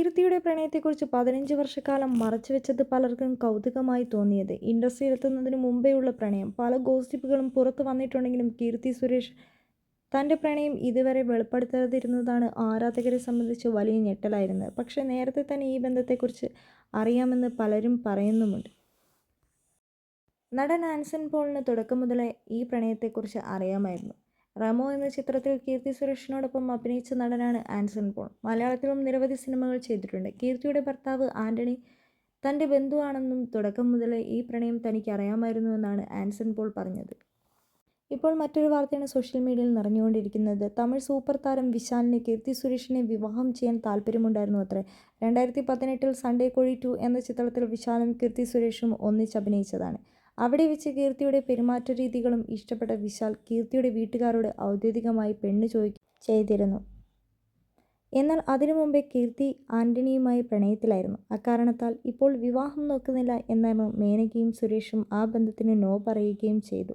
കീർത്തിയുടെ പ്രണയത്തെക്കുറിച്ച് പതിനഞ്ച് വർഷക്കാലം മറച്ചുവെച്ചത് പലർക്കും കൗതുകമായി തോന്നിയത്. ഇൻഡസ്ട്രിയിലെത്തുന്നതിന് മുമ്പേയുള്ള പ്രണയം. പല ഗോസിപ്പുകളും പുറത്തു വന്നിട്ടുണ്ടെങ്കിലും കീർത്തി സുരേഷ് തന്റെ പ്രണയം ഇതുവരെ വെളിപ്പെടുത്താതിരുന്നതാണ് ആരാധകരെ സംബന്ധിച്ച് വലിയ ഞെട്ടലായിരുന്നത്. പക്ഷേ നേരത്തെ തന്നെ ഈ ബന്ധത്തെക്കുറിച്ച് അറിയാമെന്ന് പലരും പറയുന്നുമുണ്ട്. നടൻ ആൻസൺ പോളിന് തുടക്കം മുതലേ ഈ പ്രണയത്തെക്കുറിച്ച് അറിയാമായിരുന്നു. റമോ എന്ന ചിത്രത്തിൽ കീർത്തി സുരേഷിനോടൊപ്പം അഭിനയിച്ച നടനാണ് ആൻസൺ പോൾ. മലയാളത്തിലും നിരവധി സിനിമകൾ ചെയ്തിട്ടുണ്ട്. കീർത്തിയുടെ ഭർത്താവ് ആന്റണി തന്റെ ബന്ധുവാണെന്നും തുടക്കം മുതലേ ഈ പ്രണയം തനിക്ക് അറിയാമായിരുന്നുവെന്നാണ് ആൻസൺ പോൾ പറഞ്ഞത്. ഇപ്പോൾ മറ്റൊരു വാർത്തയാണ് സോഷ്യൽ മീഡിയയിൽ നിറഞ്ഞുകൊണ്ടിരിക്കുന്നത്. തമിഴ് സൂപ്പർ താരം വിശാലിന് കീർത്തി സുരേഷിനെ വിവാഹം ചെയ്യാൻ താല്പര്യമുണ്ടായിരുന്നു അത്രേ. രണ്ടായിരത്തി പതിനെട്ടിൽ സൺഡേ കോഴി ടു എന്ന ചിത്രത്തിൽ വിശാലും കീർത്തി സുരേഷും ഒന്നിച്ച് അഭിനയിച്ചതാണ്. അവിടെ വെച്ച് കീർത്തിയുടെ പെരുമാറ്റ രീതികളും ഇഷ്ടപ്പെട്ട വിശാൽ കീർത്തിയുടെ വീട്ടുകാരോട് ഔദ്യോഗികമായി പെണ്ണ് ചോദിക്കുക ചെയ്തിരുന്നു. എന്നാൽ അതിനു മുമ്പേ കീർത്തി ആന്റണിയുമായി പ്രണയത്തിലായിരുന്നു. അക്കാരണത്താൽ ഇപ്പോൾ വിവാഹം നോക്കുന്നില്ല എന്നായിരുന്നു മേനകയും സുരേഷും ആ ബന്ധത്തിന് നോ പറയുകയും ചെയ്തു.